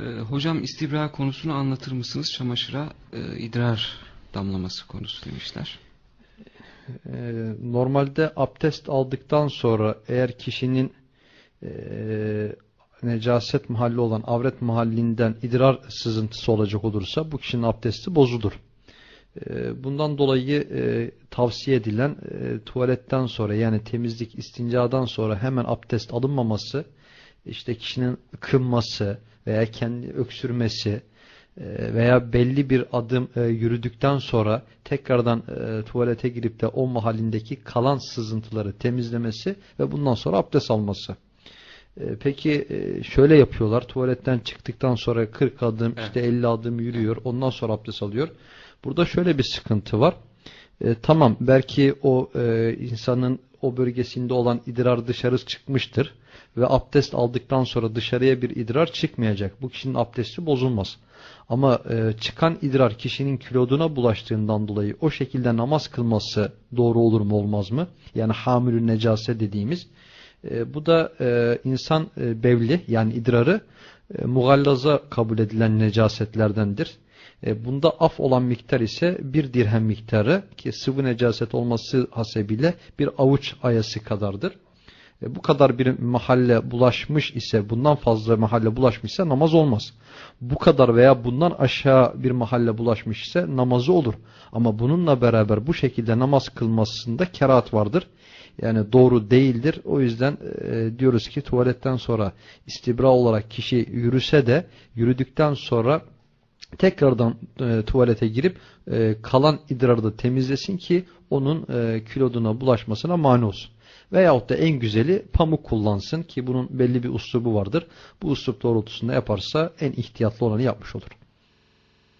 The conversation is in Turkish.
Ee, hocam istibra konusunu anlatır mısınız? Çamaşıra e, idrar damlaması konusu demişler. Ee, normalde abdest aldıktan sonra eğer kişinin e, necaset mahalli olan avret mahallinden idrar sızıntısı olacak olursa bu kişinin abdesti bozulur. Ee, bundan dolayı e, tavsiye edilen e, tuvaletten sonra yani temizlik istincadan sonra hemen abdest alınmaması, işte kişinin ıkınması veya kendi öksürmesi e, veya belli bir adım e, yürüdükten sonra tekrardan e, tuvalete girip de o mahallindeki kalan sızıntıları temizlemesi ve bundan sonra abdest alması. Peki şöyle yapıyorlar. Tuvaletten çıktıktan sonra 40 adım işte 50 adım yürüyor. Ondan sonra abdest alıyor. Burada şöyle bir sıkıntı var. E, tamam belki o e, insanın o bölgesinde olan idrar dışarı çıkmıştır ve abdest aldıktan sonra dışarıya bir idrar çıkmayacak. Bu kişinin abdesti bozulmaz. Ama e, çıkan idrar kişinin kiloduna bulaştığından dolayı o şekilde namaz kılması doğru olur mu olmaz mı? Yani hamülü necase dediğimiz. E, bu da e, insan e, bevli yani idrarı e, mugallaza kabul edilen necasetlerdendir. E, bunda af olan miktar ise bir dirhem miktarı ki sıvı necaset olması hasebiyle bir avuç ayası kadardır. E, bu kadar bir mahalle bulaşmış ise bundan fazla mahalle bulaşmışsa namaz olmaz. Bu kadar veya bundan aşağı bir mahalle bulaşmış ise namazı olur. Ama bununla beraber bu şekilde namaz kılmasında kerahat vardır. Yani doğru değildir. O yüzden e, diyoruz ki tuvaletten sonra istibra olarak kişi yürüse de yürüdükten sonra tekrardan e, tuvalete girip e, kalan idrarı da temizlesin ki onun e, kiloduna bulaşmasına mani olsun. Veyahut da en güzeli pamuk kullansın ki bunun belli bir uslubu vardır. Bu uslup doğrultusunda yaparsa en ihtiyatlı olanı yapmış olur.